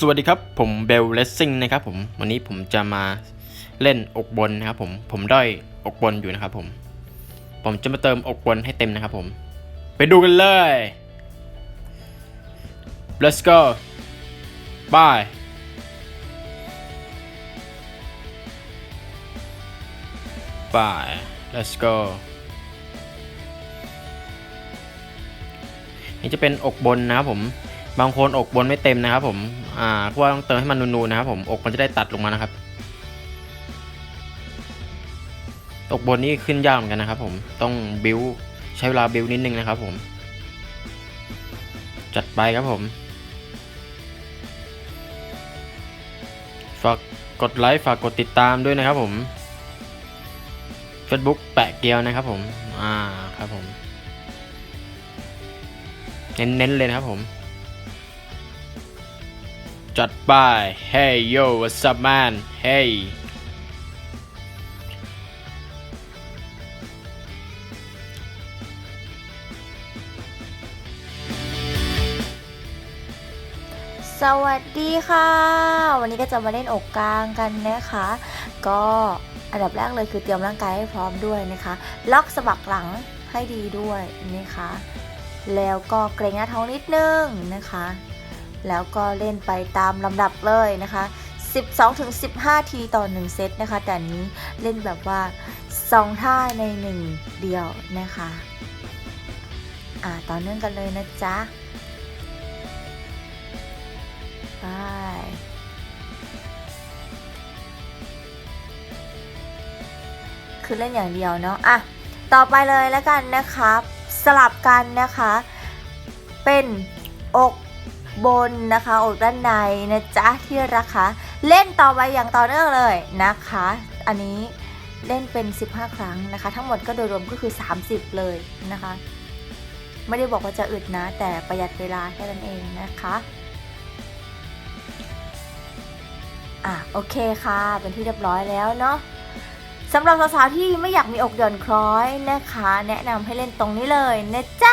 สวัสดีครับผมเบลเลสซิ่งนะครับผมวันนี้ผมจะมาเล่นอกบนนะครับผมผมด้อยอกบนอยู่นะครับผม ผมจะมาเติมอกบนให้เต็มนะครับผม ไปดูกันเลย let's go bye ไป let's go นี่จะเป็นอกบนนะครับผม บางคนอกบนไม่เต็มนะครับผม อ่าเพราะว่าต้องเติมให้มันนูนๆนะครับผม อกมันจะได้ตัดลงมานะครับ อกบนนี่ขึ้นยากเหมือนกันนะครับผม ต้องบิวใช้เวลาบิวนิดนึงนะครับผม จัดไปครับผม ฝากกดไลค์ ฝากกดติดตามด้วยนะครับผม Facebook แปะเกียวนะครับผม อ่า ครับผม เน้นๆเลยนะครับผม จัดไป Hey yo what's up man Hey สวัสดีค่ะ วันนี้ก็จะมาเล่นอกกลางกันนะคะ ก็อันดับแรกเลยคือเตรียมร่างกายให้พร้อมด้วยนะคะ ล็อกสะบักหลังให้ดีด้วยนะคะ แล้วก็เกรงหน้าท้องนิดนึงนะคะ แล้วก็เล่นไปตามลำดับเลยนะคะ 12-15 ทีต่อ 1 เซตนะคะ แต่อันนี้เล่นแบบว่า 2 ท่าใน 1 เดียวนะคะอ่าต่อเนื่องกันเลยนะจ๊ะไปคือเล่นอย่างเดียวเนาะอะต่อไปเลยแล้วกันนะคะ สลับกันนะคะ เป็นอก บนนะคะอกด้านในนะจ๊ะที่รักคะเล่นต่อไปอย่างต่อเนื่องเลยนะคะ อันนี้เล่นเป็น 15 ครั้งนะคะ ทั้งหมดก็โดยรวมก็คือ 30 เลยนะคะ ไม่ได้บอกว่าจะอึดนะ แต่ประหยัดเวลาแค่นั้นเองนะคะอะโอเคค่ะ เป็นที่เรียบร้อยแล้วเนาะสำหรับสาวๆที่ไม่อยากมีอกหย่อนคล้อยนะคะ แนะนำให้เล่นตรงนี้เลยนะจ๊ะ